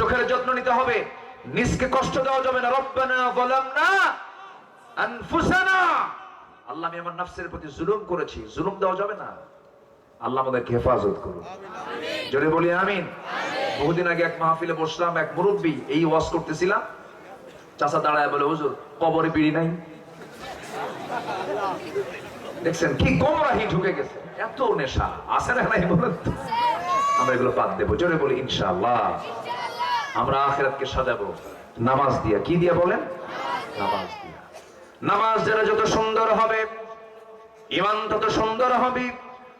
চোখের যত্ন নিতে হবে। নিজকে কষ্ট দেওয়া যাবে না। রব্বানা যালামনা আনফুসানা। আল্লাহ আমি আমার নফসের প্রতি জুলুম করেছি। জুলুম দেওয়া যাবে না। আল্লাহ আমাদেরকে হেফাজত করুন। জোরে বলি আমিন। বহুদিন আগে এক মাহফিলে বসলাম এক মুরব্বী এই ওয়াজ করতেছিলাম। চাচা দাঁড়ায় বলে হুজুর কবরে বিড়ি নাই? দেখছেন কি গোমরাহি ঢুকে গেছে। এত নেশা। আছে না নাই বলেন? আমরা এগুলো বাদ দেবো। জোরে বলি ইনশাআল্লাহ। আমরা আখেরাতকে সাজাবো। নামাজ দিয়া। কি দিয়া বলেন? নামাজ দিয়া। নামাজ যারা যত সুন্দর হবে ইমান তত সুন্দর হবে।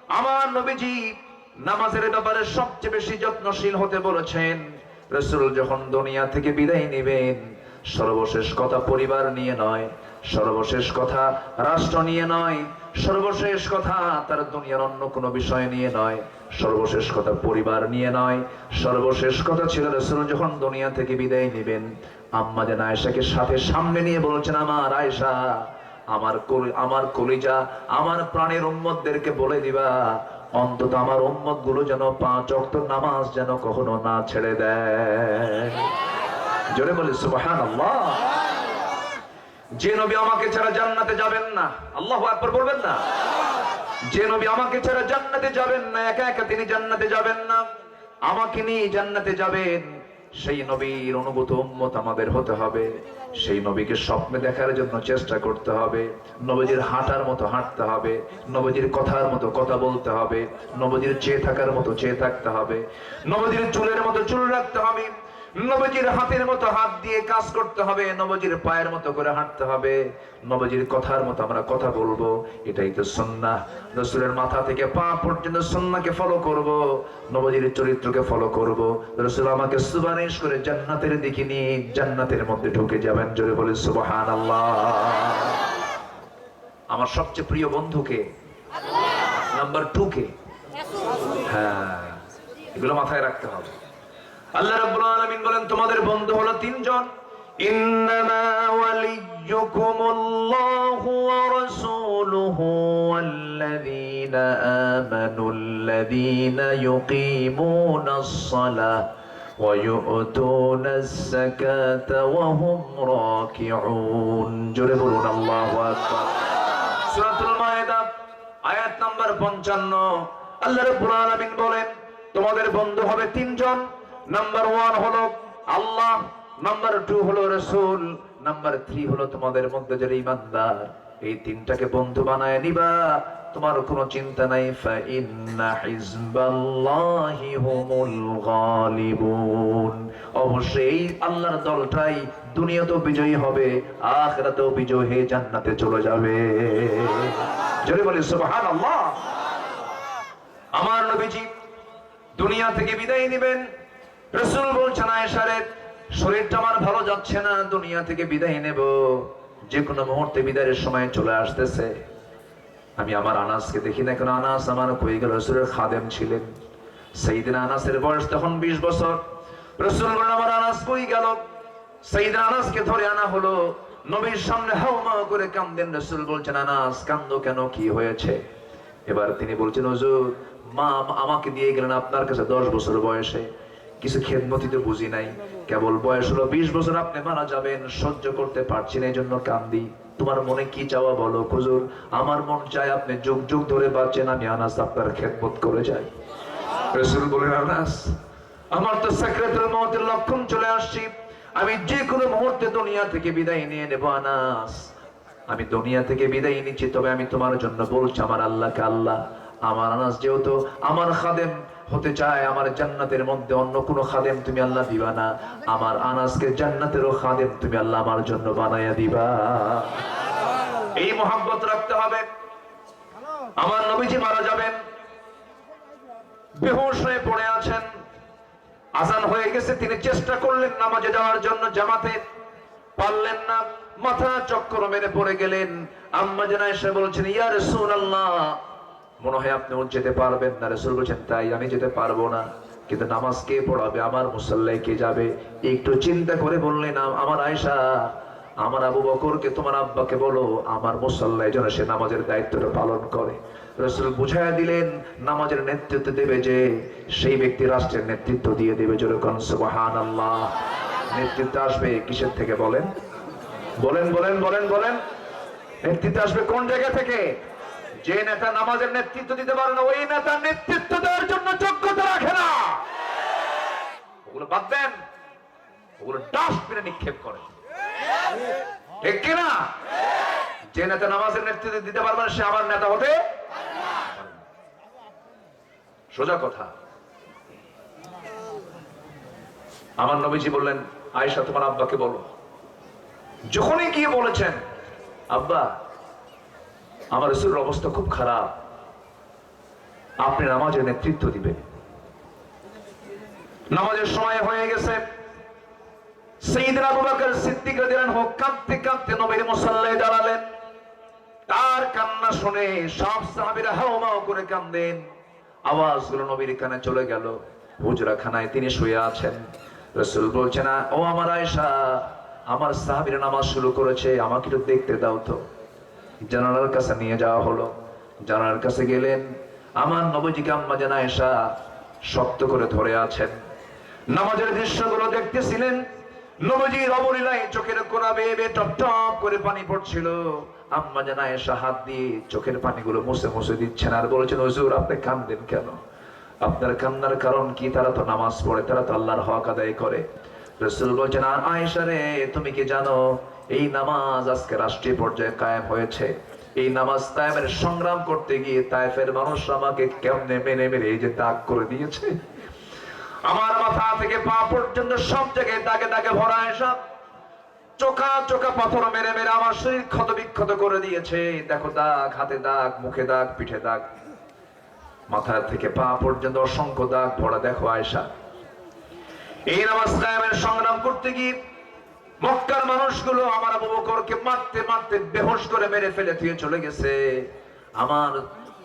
আমার নবীজি নামাজের ব্যাপারে সবচেয়ে বেশি যত্নশীল হতে বলেছেন, রসুল যখন দুনিয়া থেকে বিদায় নেবেন, সর্বশেষ কথা পরিবার নিয়ে নয়, সর্বশেষ কথা রাষ্ট্র নিয়ে নয় সর্বশেষ কথা, তার দুনিয়ার অন্য কোনো বিষয় নিয়ে নয়। সর্বশেষ কথা পরিবার নিয়ে নয়। সর্বশেষ কথা ছিল রসুল যখন দুনিয়া থেকে বিদায় নেবেন, আম্মা যেন আয়েশাকে সাথে সামনে নিয়ে বলছেন, আমার আয়েশা, আমার আমার কলিজা, আমার প্রাণের উম্মতদেরকে বলে দিবা। অন্তত আমার উম্মতগুলো যেন পাঁচ অক্ত নামাজ যেন কখনো না ছেড়ে দেয়। জোরে বলি সুবাহান যে নবী আমাকে ছাড়া জান্নাতে যাবেন না, আল্লাহ একবার বলবেন না? যে নবী আমাকে ছাড়া জান্নাতে যাবেন না, একা একা তিনি জান্নাতে যাবেন না, আমাকে নিয়ে জান্নাতে যাবেন। সেই নবীর অনুভূত উম্মত আমাদের হতে হবে। সেই নবীকে স্বপ্নে দেখার জন্য চেষ্টা করতে হবে। নবজির হাঁটার মতো হাঁটতে হবে। নবজির কথার মতো কথা বলতে হবে। নবজির চেয়ে থাকার মতো চেয়ে থাকতে হবে। নবজির চুলের মতো চুল রাখতে হবে। নবজির হাতের মতো হাত দিয়ে কাজ করতে হবে, নবজির পায়ের মতো করে হাঁটতে হবে। নবজির কথার মতো আমরা কথা বলব, এটাই তো সন্না রসুলের মাথা থেকে পা পর্যন্ত সন্নাকে ফলো করব, নবজির চরিত্রকে ফলো করব। রসুল আমাকে সুবানিশ করে জান্নাতের দিকে নিয়ে জান্নাতের মধ্যে ঢুকে যাবেন, জোরে বলে সুবহান আল্লাহ আমার সবচেয়ে প্রিয় বন্ধুকে, নাম্বার টু কে হ্যাঁ এগুলো মাথায় রাখতে হবে। আল্লাহ রাব্বুল আলামিন বলেন তোমাদের বন্ধু হলো তিনজন ইন্নামা ওয়ালিয়্যুকুমুল্লাহু ওয়া রাসূলুহু ওয়াল্লাযীনা আমানুল্লাযীনা ইউকিমুনাস সালাহ ويؤتون الزكاة وهم راكعون জোরে বলুন আল্লাহু আকবার সূরাতুল মায়েদা আয়াত নাম্বার 55 আল্লাহ রাব্বুল আলামিন বলেন তোমাদের বন্ধু হবে তিনজন নাম্বার ওয়ান হলো আল্লাহ নাম্বার টু হলো রসুল নাম্বার থ্রি হলো তোমাদের মধ্যে যারা ইমানদার এই তিনটাকে বন্ধু বানায় নিবা। তোমার কোনো চিন্তা নাই ফাইন্না হিজবাল্লাহি হুমুল গালিবুন। অবশ্যই আল্লাহর দলটাই দুনিয়াতেও বিজয়ী হবে, আখিরাতেও বিজয় হয়ে জান্নাতে চলে যাবে। জোরে সুবহানাল্লাহ। আমার নবীজি দুনিয়া থেকে বিদায় নেবেন রসুল বলছেন আয়েশারে শরীরটা আমার ভালো যাচ্ছে না, দুনিয়া থেকে বিদায় নেব। যে কোনো মুহূর্তে বিদায়ের সময় চলে আসতেছে। আমি আমার আনাসকে দেখি না কেন? আনাস আমার কই গেল, রসুলের খাদেম ছিলেন। সেই দিন আনাসের বয়স তখন বিশ বছর। রসুল বলেন, আমার আনাস কই গেল? সেই দিন আনাসকে ধরে আনা হলো। নবীর সামনে হাওমা করে কান্দেন। রসুল বলছেন, আনাস, কান্দো কেন? কি হয়েছে? এবার তিনি বলছেন, হুজুর, মা আমাকে দিয়ে গেলেন আপনার কাছে দশ বছর বয়সে। কিছু খেদমতি তো বুঝি নাই। কেবল বয়স হলো বিশ বছর, আপনি মারা যাবেন, সহ্য করতে পারছি না এই জন্য কান্দি। তোমার মনে কি চাওয়া বলো হুজুর? আমার মন চায় আপনি যুগ যুগ ধরে বাঁচেন, আমি আনাস আপনার খেদমত করে যাই। রসুল বলেন, আনাস, আমার তো সেক্রেটারি মহতের লক্ষণ চলে আসছি। আমি যে কোনো মুহূর্তে দুনিয়া থেকে বিদায় নিয়ে নেব, আনাস। আমি দুনিয়া থেকে বিদায় নিচ্ছি, তবে আমি তোমার জন্য বলছি, আমার আল্লাহকে আল্লাহ, আমার আনাস যেহেতু আমার খাদেম হতে চায় আমার জান্নাতের মধ্যে অন্য কোনো খাদেম তুমি আল্লাহ দিবা না। আমার আনাসকে জান্নাতেরও খাদেম তুমি আল্লাহ আমার জন্য বানাইয়া দিবা। এই মোহাব্বত রাখতে হবে। আমার নবীজি মারা যাবেন। বেহুশ হয়ে পড়ে আছেন। আজান হয়ে গেছে, তিনি চেষ্টা করলেন নামাজে যাওয়ার জন্য, জামাতে পারলেন না। মাথা চক্কর মেরে পড়ে গেলেন। আম্মা জানা এসে বলছেন, ইয়া রাসূলুল্লাহ মনে হয় আপনি যেতে পারবেন না। রাসূল বলছেন, তাই আমি যেতে পারব না। কিন্তু নামাজ কে পড়াবে? আমার মুসল্লায় কে যাবে? একটু চিন্তা করে বললেন আম- আমার আয়েশা, আমার আবু বকরকে তোমার আব্বাকে বলো, আমার মুসল্লায় যেন সে নামাজের দায়িত্বটা পালন করে। রসুল বুঝাইয়া দিলেন, নামাজের নেতৃত্ব দেবে যে, সেই ব্যক্তি রাষ্ট্রের নেতৃত্ব দিয়ে দেবে। যেরকম আল্লাহ নেতৃত্ব আসবে কিসের থেকে বলেন? বলেন বলেন বলেন বলেন। নেতৃত্ব আসবে কোন জায়গা থেকে? যে নেতা নামাজের নেতৃত্ব দিতে পারে না, ওই নেতা নেতৃত্ব দেওয়ার জন্য যোগ্যতা রাখে না। ওগুলো বাদ দেন। ওগুলো ডাস্টবিনে নিক্ষেপ করে ঠিক কিনা যে নেতা নামাজের নেতৃত্ব দিতে পারবে না, সে আমার নেতা হতে সোজা কথা। আমার নবীজি বললেন, আয়েশা, তোমার আব্বাকে বলো। যখনই গিয়ে বলেছেন, আব্বা আমার রসুলের অবস্থা খুব খারাপ। আপনি নামাজের নেতৃত্ব দিবেন। নামাজের সময় হয়ে গেছে। তার কান্না শুনে সব সাহাবীরা করে কান্দেন। নবীর কানে চলে গেল। তিনি শুয়ে আছেন। রসুল বলছে না ও আমার আয়েশা, আমার সাহাবীরা নামাজ শুরু করেছে, আমাকে দেখতে দাও তো। জানালার কাছে নিয়ে যাওয়া হলো। জানালার কাছে গেলেন। আমার নবজিকে আম্মা জানা আয়েশা শক্ত করে ধরে আছেন। নামাজের দৃশ্যগুলো দেখতেছিলেন। নবজির অবলীলায় চোখের কোনা বেয়ে বেয়ে টপ টপ করে পানি পড়ছিল। আম্মা জানা এসে হাত দিয়ে চোখের পানিগুলো মুছে মুছে দিচ্ছেন আর বলেছেন, হুজুর, আপনি কান্দেন কেন? আপনার কান্নার কারণ কি? তারা তো নামাজ পড়ে, তারা তো আল্লাহর হক আদায় করে। রসুল বলছেন, আর আয়েশা রে, তুমি কি জানো এই নামাজ আজকে রাষ্ট্রীয় পর্যায়ে কায়েম হয়েছে। এই নামাজ তায়েমের সংগ্রাম করতে গিয়ে তায়েফের মানুষ আমাকে কেমনে মেনে মেরে এই যে দাগ করে দিয়েছে? আমার মাথা থেকে পা পর্যন্ত সব জায়গায় দাগে দাগে ভরা এসব। চোখা চোখা পাথর মেরে মেরে আমার শরীর ক্ষত বিক্ষত করে দিয়েছে। দেখো দাগ, হাতে দাগ, মুখে দাগ, পিঠে দাগ। মাথা থেকে পা পর্যন্ত অসংখ্য দাগ ভরা, দেখো আয়সা এই নামাজ কায়েমের সংগ্রাম করতে গিয়ে মক্কার মানুষগুলো আমার আবু বকরকে মারতে মারতে বেহোশ করে মেরে ফেলে দিয়ে চলে গেছে। আমার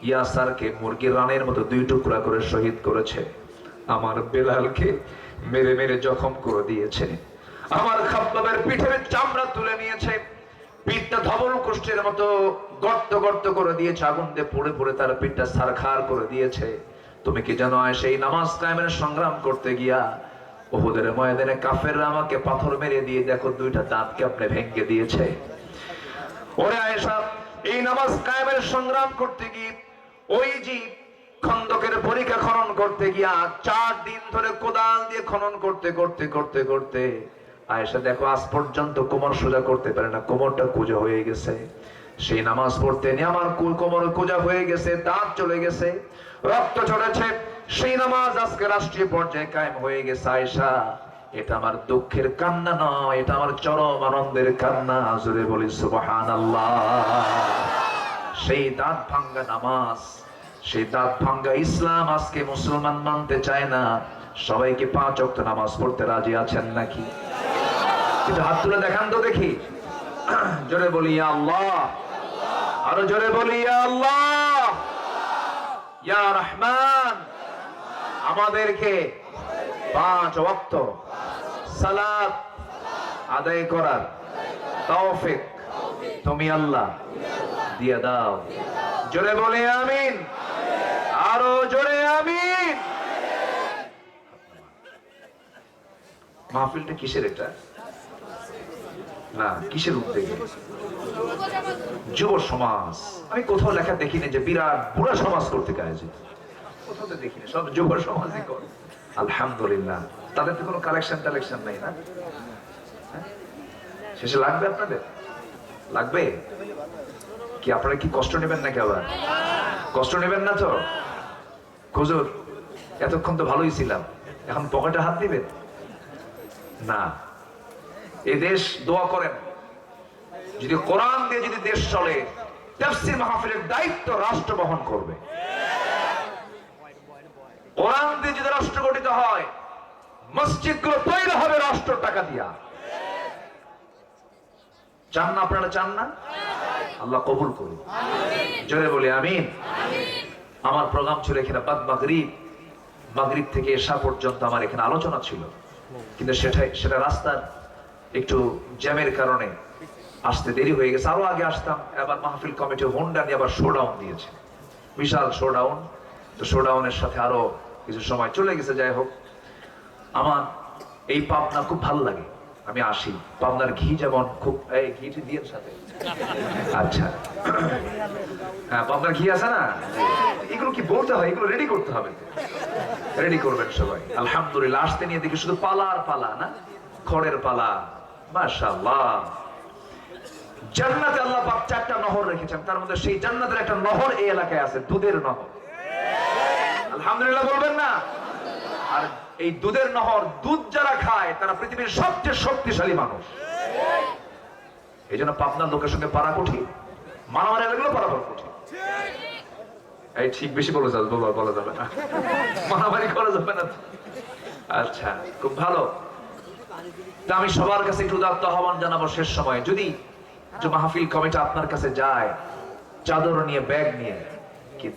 ইয়াসারকে মুরগির রানের মতো দুই টুকরা করে শহীদ করেছে। আমার বেলালকে মেরে মেরে জখম করে দিয়েছে। আমার খাব্বাবের পিঠের চামড়া তুলে নিয়েছে। পিঠটা ধবল কুষ্ঠের মতো গর্ত গর্ত করে দিয়েছে আগুন দিয়ে পড়ে পড়ে তার পিঠটা সারখার করে দিয়েছে। তুমি কি জানো সেই নামাজ কায়েমের সংগ্রাম করতে গিয়া ওহুদের ময়দানে কাফেররা আমাকে পাথর মেরে দিয়ে, দেখো দুইটা দাঁতকে আপনি ভেঙে দিয়েছে। ওরে আয়েশা, এই নামাজ কায়েমের সংগ্রাম করতে গিয়ে, ওই যে খন্দকের পরীক্ষা খনন করতে গিয়া, চার দিন ধরে কোদাল দিয়ে খনন করতে করতে করতে করতে, আয়েশা, দেখো আজ পর্যন্ত কোমর সোজা করতে পারে না, কোমরটা কুজা হয়ে গেছে। সেই নামাজ পড়তে নিয়ে আমার কোমর কুজা হয়ে গেছে, দাঁত চলে গেছে, রক্ত ঝরেছে। সেই নামাজ আজকে রাষ্ট্রীয় পর্যায়ে কায়েম হয়ে গেছে আয়েশা। এটা আমার দুঃখের কান্না নয়, এটা আমার চরম আনন্দের কান্না, জোরে বলি সুবহান সেই দাঁত ভাঙ্গা নামাজ, সেই দাঁত ভাঙ্গা ইসলাম আজকে মুসলমান মানতে চায় না। সবাইকে পাঁচ অক্ট নামাজ পড়তে রাজি আছেন নাকি? কিন্তু হাত তুলে দেখান তো দেখি। জোরে বলি আল্লাহ। আরও জোরে বলি আল্লাহ। ইয়া রহমান। আমাদেরকে পাঁচ ওয়াক্ত সালাত আদায় করার তৌফিক তুমি আল্লাহ দিয়ে দাও। জোরে বলে আমিন। আরও জোরে আমিন। মাহফিলটা কিসের এটা? না, কিসের উদ্যোগে? যুব সমাজ। আমি কোথাও লেখা দেখিনি যে বিরাট বুড়া সমাজ করতে আয়োজিত। কোথাও তো দেখিনি, সব যুব সমাজই আলহামদুলিল্লাহ। তাদের তো কোনো কালেকশন টালেকশন নাই না? হ্যাঁ? শেষে লাগবে আপনাদের? লাগবে? কি আপনারা কি কষ্ট নেবেন নাকি আবার? কষ্ট নেবেন না তো? এতক্ষণ তো ভালোই ছিলাম। এখন পকেটে হাত দিবেন? না। এই দেশ দোয়া করেন। যদি কোরআন দিয়ে যদি দেশ চলে, তাফসীর মাহফিলের দায়িত্ব রাষ্ট্র বহন করবে। কোরআন দিয়ে যদি রাষ্ট্র গঠিত হয় মসজিদগুলো তৈরি হবে রাষ্ট্র টাকা দিয়া। চান না আপনারা চান না? আল্লাহ কবুল করুন। জোরে বলি আমিন। আমার প্রোগ্রাম ছিল এখানে বাদ মাগরিব। মাগরিব থেকে এসা পর্যন্ত আমার এখানে আলোচনা ছিল। কিন্তু সেটাই সেটা রাস্তার একটু জ্যামের কারণে আসতে দেরি হয়ে গেছে। আরও আগে আসতাম এবার মাহফিল কমিটি হোন্ডা নিয়ে আবার শোডাউন দিয়েছে। বিশাল শোডাউন তো শোডাউনের সাথে আরও কিছু সময় চলে গেছে, যাই হোক। আমার এই পাবনা খুব ভালো লাগে। আমি আসি। পাবনার ঘি যেমন খুব এই ঘিটি দিয়ে সাথে। আচ্ছা। হ্যাঁ পাবনার ঘি আছে না? এগুলো কি বলতে হয়? এগুলো রেডি করতে হবে। রেডি করবেন সবাই। আলহামদুলিল্লাহ, আসতে নিয়ে দেখি শুধু পালা আর পালা না, খড়ের পালা। মাশাআল্লাহ। জান্নাতে আল্লাহ পাক চারটা নহর রেখেছেন। তার মধ্যে সেই জান্নাতের একটা নহর এই এলাকায় আছে, দুধের নহর। আলহামদুলিল্লাহ বলবেন না। আর এই দুধের নহর, দুধ যারা খায়, তারা পৃথিবীর সবচেয়ে শক্তিশালী মানুষ। এই জন্য পাবনার লোকের সঙ্গে পারা কঠিন। মারামারি লাগলেও পারাপার কঠিন। এই ঠিক বেশি যাবে, বলা যাবে না। মারামারি করা যাবে না। আচ্ছা খুব ভালো। তা আমি সবার কাছে একটু উদাত্ত আহ্বান জানাব শেষ সময়। যদি মাহফিল কমিটি আপনার কাছে যায়, চাদর নিয়ে, ব্যাগ নিয়ে, কি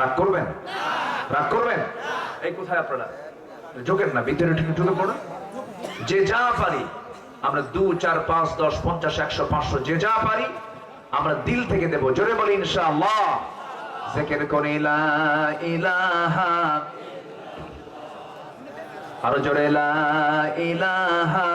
রাগ করবেন? রাগ করবেন? এই কোথায় আপনারা? যোগেন না, ভিতরে ঢুকে পড়ুন। যে যা পারি, আমরা দু, চার, পাঁচ, দশ, পঞ্চাশ, একশো, পাঁচশো, যে যা পারি, আমরা দিল থেকে দেব। জোরে বলি, ইনশাআল্লাহ। জেকের করে ইলাহা। আরও জোরে ইলাহা।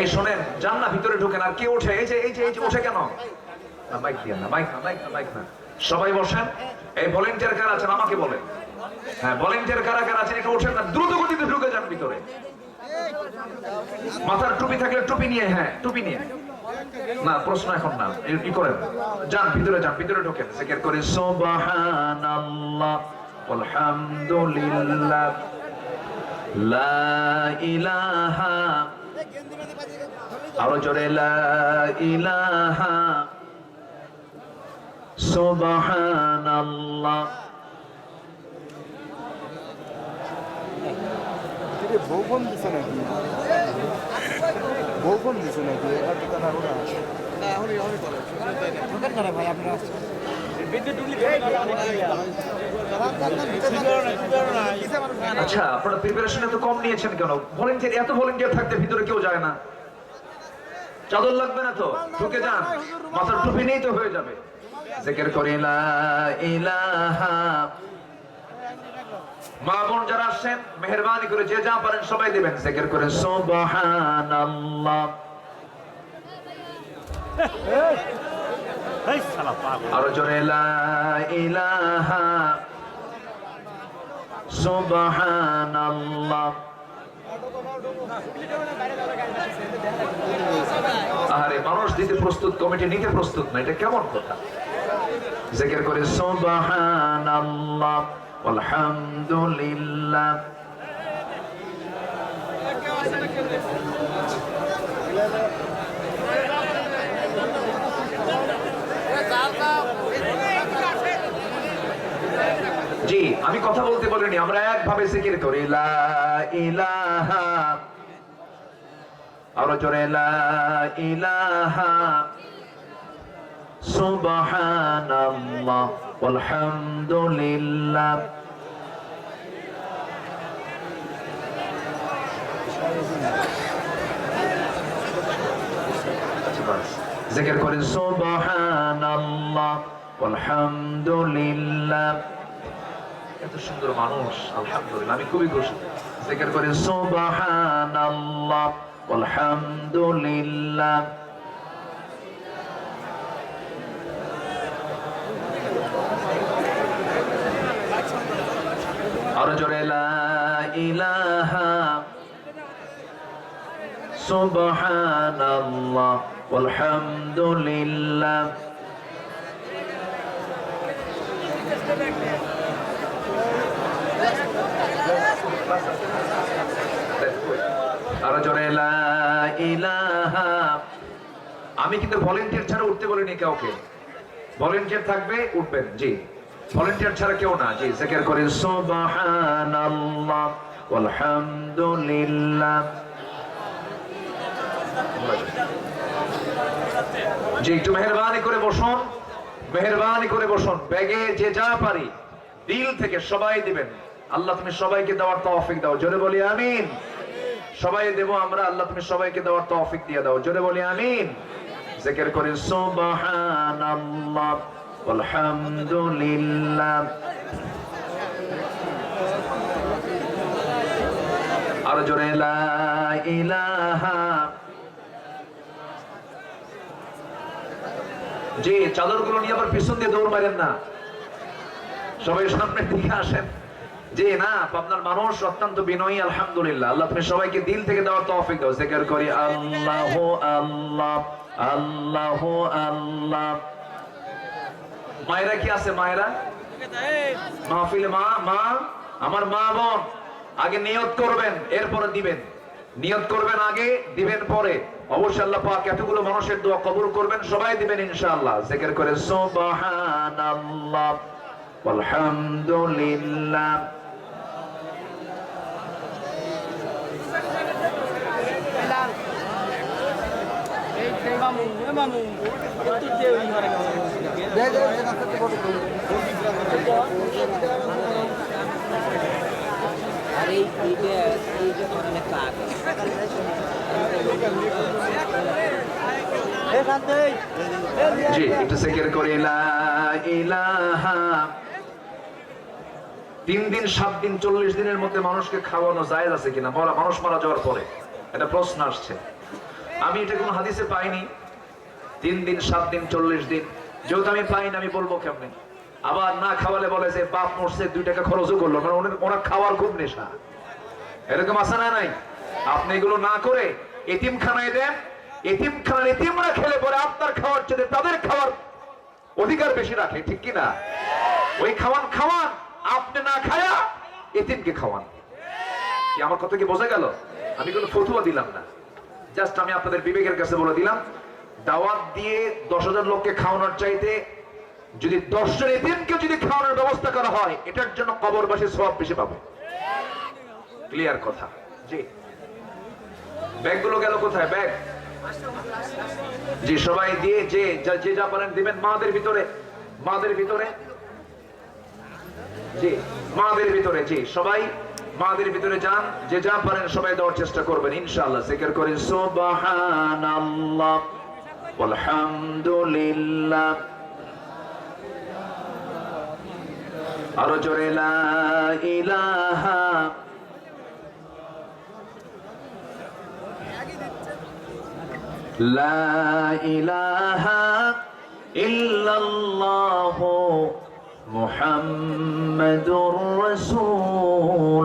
এই শোনেন যান ভিতরে ঢুকেন, আর কে ওঠে? এই যে এই যে এই যে, ওঠে কেন? মাইক দিয়ে না মাইক না মাইক না মাইক না। সবাই বসেন। এই ভলেন্টিয়ার কারা আছেন, আমাকে বলেন। হ্যাঁ ভলেন্টিয়ার কারা কারা আছেন একটু ওঠেন না, দ্রুত গতিতে ঢুকে যান ভিতরে। মাথার টুপি থাকলে টুপি নিয়ে হ্যাঁ টুপি নিয়ে। না, প্রশ্ন এখন না ই করেন। যান, ভিতরে যান, ভিতরে ঢোকেন। জিকির করে, সুবহানাল্লাহ আলহামদুলিল্লাহ লা ইলাহা আরও জোরে ইলাহা সুবহানাল্লাহ। কিরে দিছে নাকি? বউ দিছে নাকি? এবার তো ওরা না ভাই আপনারা? আচ্ছা আপনারা প্রিপারেশন এত কম নিয়েছেন কেন? ভলেন্টিয়ার এত ভলেন্টিয়ার থাকতে ভিতরে কেউ যায় না। চাদর লাগবে না তো? ঢুকে যান। মাথার টুপি নেই তো হয়ে যাবে। জিকির করি, লা ইলাহা। মা বোন যারা আসছেন, মেহরবানি করে যে যা পারেন সবাই দিবেন। জিকির করে সুবহানাল্লাহ। আরও জোরে ইলাহা সুবহানাল্লাহ। আরে মানুষ দিতে প্রস্তুত, কমিটি নিতে প্রস্তুত না, এটা কেমন কথা? জিকির করে সুবহানাল্লাহ আলহামদুলিল্লাহ জি আমি কথা বলতে বলিনি আমরা একভাবে জিকির করি। আরও জোরে আলহামদুলিল্লাহ জিকির করে সুবহানাল্লাহ এত সুন্দর মানুষ, আলহামদুলিল্লাহ, আমি খুবই খুশি। জিকির করে, সুবহানাল্লাহ আলহামদুলিল্লাহ লা ইলাহা সুবহানাল্লাহ আলহামদুলিল্লাহ আমি কিন্তু ভলেন্টিয়ার ছাড়া উঠতে বলিনি কাউকে। ভলেন্টিয়ার থাকবে, উঠবেন, জি। ভলেন্টিয়ার ছাড়া কেউ না, জি, জিকির করে সুবহানাল্লাহ আলহামদুলিল্লাহ জি, একটু মেহরবানি করে বসুন, মেহরবানি করে বসুন। ব্যাগে যে যা পারি, দিল থেকে সবাই দিবেন। আল্লাহ, তুমি সবাইকে দেওয়ার তৌফিক দাও। জোরে বলি আমিন। সবাই দেব আমরা, আল্লাহ, তুমি সবাইকে দেওয়ার তৌফিক দিয়ে দাও। জোরে বলি আমিন। জিকির করি সুবহানাল্লাহ আলহামদুলিল্লাহ আর জোরে, লা ইলাহা। জি, চাদরগুলো নিয়ে আবার পিছন দিয়ে দৌড় মারেন না। সবাই সামনের দিকে আসেন। জি না, আপনার মানুষ অত্যন্ত বিনয়ী, আলহামদুলিল্লাহ। আল্লাহ তুমি সবাইকে দিল থেকে দেওয়ার তৌফিক দাও, জিকির করি, আল্লাহ আল্লাহ আল্লাহ আল্লাহ। মায়েরা কি আছে, মায়েরা? মাহফিলে মা মা, আমার মা বোন, আগে নিয়ত করবেন, এরপরে দিবেন। নিয়ত করবেন আগে, দিবেন পরে। অবশ্যই আল্লাহ পাক এতগুলো মানুষের দোয়া কবুল করবেন, সবাই দিবেন ইনশাআল্লাহ। জিকির করে সুবহানাল্লাহ আলহামদুলিল্লাহ জি, একটু জিকির করে তিন দিন, সাত দিন, চল্লিশ দিনের মধ্যে মানুষকে খাওয়ানো জায়েজ আছে কিনা? মানুষ মারা যাওয়ার পরে। এটা প্রশ্ন আসছে। আমি এটা কোনো হাদিসে পাইনি। তিন দিন, সাত দিন, চল্লিশ দিন। যেহেতু আমি পাই না, আমি বলব কেমনে? আবার না খাওয়ালে বলে যে, বাপ মরছে, দুই টাকা খরচও করল। মানে ওনার- খাওয়ার খুব নেশা। এরকম আছে না নাই? আপনি এগুলো না করে এতিম খানায় দেন। এতিম খানার এতিমরা খেলে পরে আপনার খাওয়ার চেয়ে তাদের খাওয়ার অধিকার বেশি রাখে, ঠিক কি না? ওই খাওয়ান খাওয়ান। আপনি না খায়া এতিমকে খাওয়ান। কি, আমার কথা কি বোঝা গেল? আমি কোনো ফতুয়া দিলাম না। জাস্ট আমি আপনাদের বিবেকের কাছে বলে দিলাম দাওয়াত দিয়ে দশ হাজার লোককে খাওয়ানোর চাইতে যদি দশজন এতিমকে যদি খাওয়ানোর ব্যবস্থা করা হয়, এটার জন্য কবরবাসী সব বেশি পাবে। ক্লিয়ার কথা। জি। ব্যাগগুলো গেল কোথায়? ব্যাগ। জি, সবাই দিয়ে যে, যা- যে যা পারেন দিবেন মাদের ভিতরে। মাদের ভিতরে। জি, মাদের ভিতরে, জি, সবাই মাদের ভিতরে যান। যে যা পারেন সবাই দেওয়ার চেষ্টা করবেন, ইনশাআল্লাহ। জিকির করেন, সুবহানাল্লাহ। আলহামদুলিল্লাহ আরও জোরে লা ইলাহা। লা ইলাহা ইল্লাল্লাহ মুহাম্মাদুর রাসূলুল্লাহ।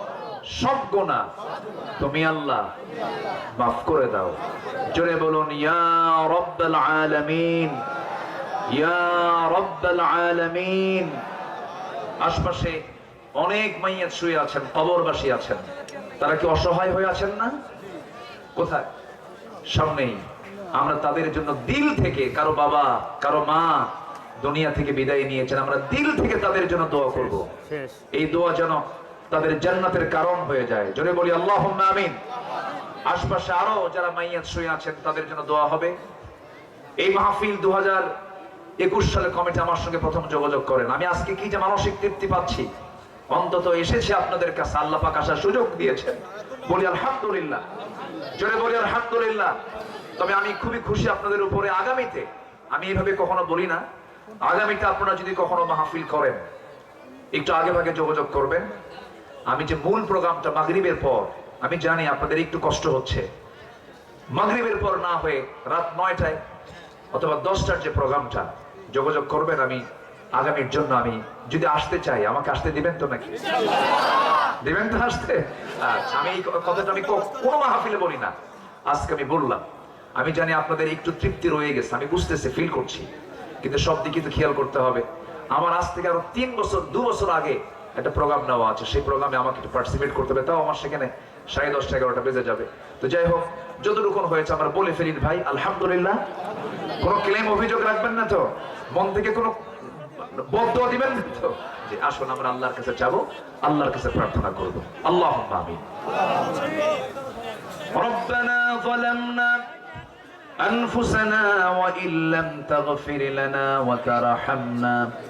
সব গোনা তুমি আল্লাহ মাফ করে দাও। জোরে বলুন ইয়া রব্বাল আলামিন ইয়া রব্বাল আলামিন। আশপাশে অনেক মাইয়াত শুয়ে আছেন কবরবাসী আছেন। তারা কি অসহায় হয়ে আছেন না? কোথায়? সামনেই। আমরা তাদের জন্য দিল থেকে কারও বাবা কারও মা দুনিয়া থেকে বিদায় নিয়েছেন। আমরা দিল থেকে তাদের জন্য দোয়া করব। এই দোয়া যেন তাদের জান্নাতের কারণ হয়ে যায়। জোরে বলি আল্লাহ আমিন। আশপাশে আরও যারা মাইয়াত শুয়ে আছেন, তাদের জন্য দোয়া হবে। এই মাহফিল দু একুশ সালে কমিটি আমার সঙ্গে প্রথম যোগাযোগ করেন। আমি আজকে কি যে মানসিক তৃপ্তি পাচ্ছি, অন্তত এসেছে আপনাদের কাছে। আল্লাহ পাক আসার সুযোগ দিয়েছেন। বলি, আলহামদুলিল্লাহ। জোরে বলি, আলহামদুলিল্লাহ। তবে আমি খুবই খুশি আপনাদের উপরে। আগামীতে, আমি এভাবে কখনো বলি না, আগামীতে আপনারা যদি কখনো মাহফিল করেন, একটু আগে ভাগে যোগাযোগ করবেন। আমি যে মূল প্রোগ্রামটা মাগরিবের পর, আমি জানি আপনাদের একটু কষ্ট হচ্ছে। মাগরিবের পর না হয়ে রাত নয়টায় অথবা দশটার যে প্রোগ্রামটা, যোগাযোগ করবেন আমি, আগামীর জন্য আমি, যদি আসতে চাই, আমাকে আসতে দিবেন তো নাকি? দিবেন তো আসতে? আচ্ছা আমি কথাটা আমি কোনো মাহফিলে বলি না। আজকে আমি বললাম, আমি জানি আপনাদের একটু তৃপ্তি রয়ে গেছে, আমি বুঝতেছি ফিল করছি। কিন্তু সব দিকে তো খেয়াল করতে হবে। আমার আজ থেকে আরও তিন বছর, দু বছর আগে একটা প্রোগ্রাম নেওয়া আছে সেই প্রোগ্রামে আমাকে একটু পার্টিসিপেট করতে হবে তাও আমার সেখানে সাড়ে দশটা এগারোটা বেজে যাবে তো যাই হোক যতটুকু হয়েছে আমরা বলে ফেলি ভাই আলহামদুলিল্লাহ কোনো ক্লেম অভিযোগ রাখবেন না তো মন থেকে কোনো বদ্ধ দিবেন না তো যে আসুন আমরা আল্লাহর কাছে যাব আল্লাহর কাছে প্রার্থনা করব আল্লাহ আমিন ربنا ظلمنا أنفسنا وإن لم تغفر لنا وترحمنا لنكونن من الخاسرين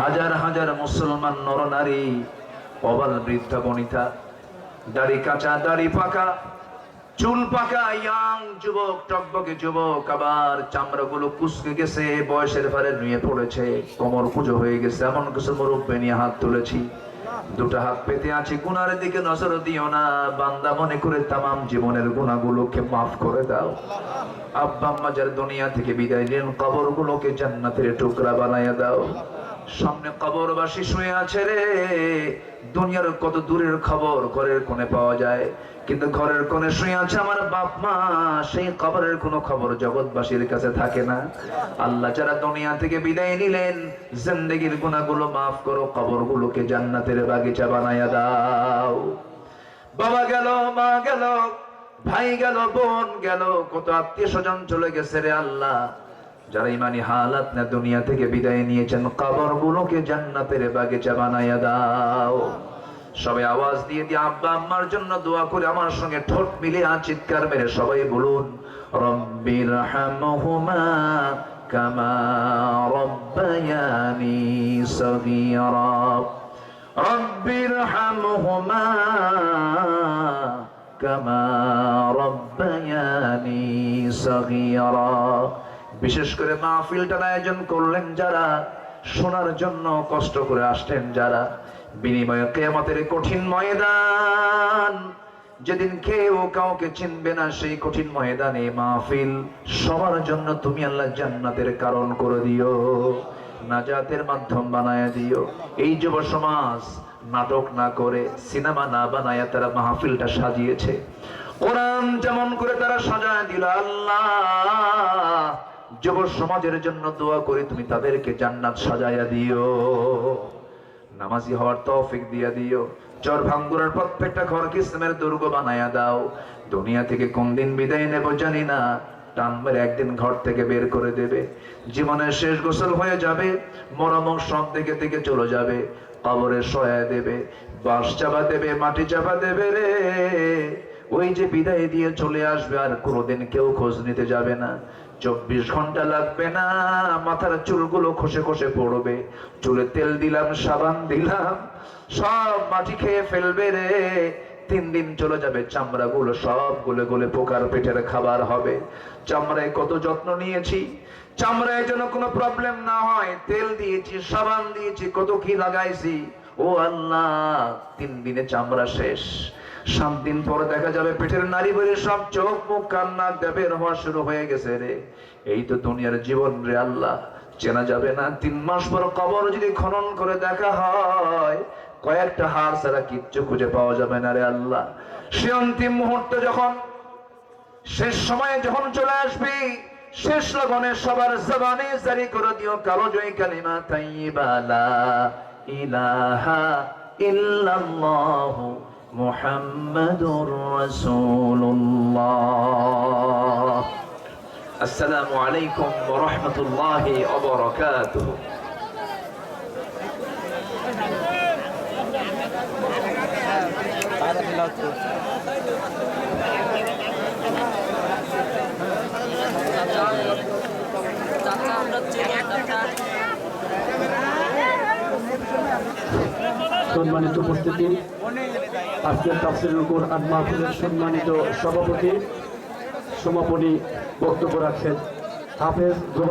হাজার হাজার মুসলমান নরনারী, অবাল বৃদ্ধ বনিতা, দাড়ি কাঁচা, দাড়ি পাকা, চুল পাকা, ইয়াং যুবক, টকবকে যুবক, আবার চামড়াগুলো কুচকে গেছে, বয়সের ভারে নুয়ে পড়েছে, কোমর পুজো হয়ে গেছে, এমন কিছু মুরব্বে নিয়ে হাত তুলেছি। দুটো হাত পেতে আছি, গুনার দিকে নজর দিও না। বান্দা মনে করে তামাম জীবনের গুণাগুলোকে মাফ করে দাও। আব্বা আম্মা যার দুনিয়া থেকে বিদায় নিলেন কবর গুলোকে জান্নাতের টুকরা বানাইয়া দাও। সামনে কবরবাসী শুয়ে আছে রে। দুনিয়ার কত দূরের খবর, ঘরের কোণে পাওয়া যায়। কিন্তু ঘরের কোণে শুয়ে আছে আমার বাপ মা, সেই খবরের কোনো খবর জগৎবাসীর কাছে থাকে না। আল্লাহ যারা দুনিয়া থেকে বিদায় নিলেন, জিন্দগির গুণাগুলো মাফ করো, কবরগুলোকে জান্নাতের বাগিচা বানাইয়া দাও। বাবা গেল, মা গেল, ভাই গেল, বোন গেল, কত আত্মীয় স্বজন চলে গেছে রে আল্লাহ। যারা ইমানি হালাত না দুনিয়া থেকে বিদায় নিয়েছেন কবর গুলোকে জান্নাতের বাগিচা বানাইয়া দাও। সবাই আওয়াজ দিয়ে দিয়ে আব্বা আম্মার জন্য দোয়া করে আমার সঙ্গে ঠোঁট মিলে আর চিৎকার মেরে সবাই বলুন রব্বির কামা কামা বিশেষ করে মাহফিলটার আয়োজন করলেন যারা, শোনার জন্য কষ্ট করে আসলেন যারা বিনিময়ে কেয়ামতের কঠিন ময়দান। যেদিন কেউ কাউকে চিনবে না, সেই কঠিন ময়দানে মাহফিল। সবার জন্য তুমি আল্লাহ জান্নাতের কারণ করে দিও, নাজাতের মাধ্যম বানায় দিও। এই যুব সমাজ নাটক না করে, সিনেমা না বানায় তারা মাহফিলটা সাজিয়েছে। কোরআন যেমন করে তারা সাজায় দিল, আল্লাহ। যুব সমাজের জন্য দোয়া করে তুমি তাদেরকে জান্নাত সাজায়া দিও। নামাজি হওয়ার তৌফিক দিয়া দিও। চর ভাঙ্গুরার প্রত্যেকটা ঘরকে ইসলামের দুর্গ বানায়া দাও। দুনিয়া থেকে কোন দিন বিদায় নেব জানি না। টান মেরে একদিন ঘর থেকে বের করে দেবে। জীবনের শেষ গোসল হয়ে যাবে। মরামক সব দিকে থেকে চলে যাবে। কবরে সয়া দেবে। বাঁশ চাপা দেবে, মাটি চাপা দেবে রে। ওই যে বিদায় দিয়ে চলে আসবে, আর কোনোদিন কেউ খোঁজ নিতে যাবে না। চব্বিশ ঘণ্টা লাগবে না, মাথার চুলগুলো খসে খসে পড়বে। চুলে তেল দিলাম, সাবান দিলাম, সব মাটি খেয়ে ফেলবে রে। তিন দিন চলে যাবে চামড়া গুলো সব গুলে গুলে পোকার পেটের খাবার হবে। চামড়ায় কত যত্ন নিয়েছি? চামড়ায় যেন কোনো প্রবলেম না হয়। তেল দিয়েছি, সাবান দিয়েছি, কত কি লাগাইছি? ও আল্লাহ, তিন দিনে চামড়া শেষ। সাত দিন পরে দেখা যাবে পেটের নারী বেড়ে সব চোখ মুখ কান নাক দিয়ে বের হওয়া শুরু হয়ে গেছে রে। এই তো দুনিয়ার জীবন রে আল্লাহ। চেনা যাবে না, তিন মাস পর কবর যদি খনন করে দেখা হয়, কয়েকটা হার ছাড়া কিচ্ছু খুঁজে পাওয়া যাবে না রে আল্লাহ। সে অন্তিম মুহূর্তে যখন, শেষ সময়ে যখন চলে আসবি, শেষ লগনে সবার জবানে জারি করে দিও, কালো জয় কালিমা তাইয়্যিবা লা ইলাহা ইল্লাল্লাহু মুহাম্মাদুর রাসূলুল্লাহ আসসালামু আলাইকুম ওয়া রাহমাতুল্লাহি ওয়া বারাকাতুহু তারা মিলাও তো সম্মানিত উপস্থিতি। আজকের তাফসিরুল কোরআন মাহফিলের সম্মানিত সভাপতি সমাপনী বক্তব্য রাখছেন হাফেজ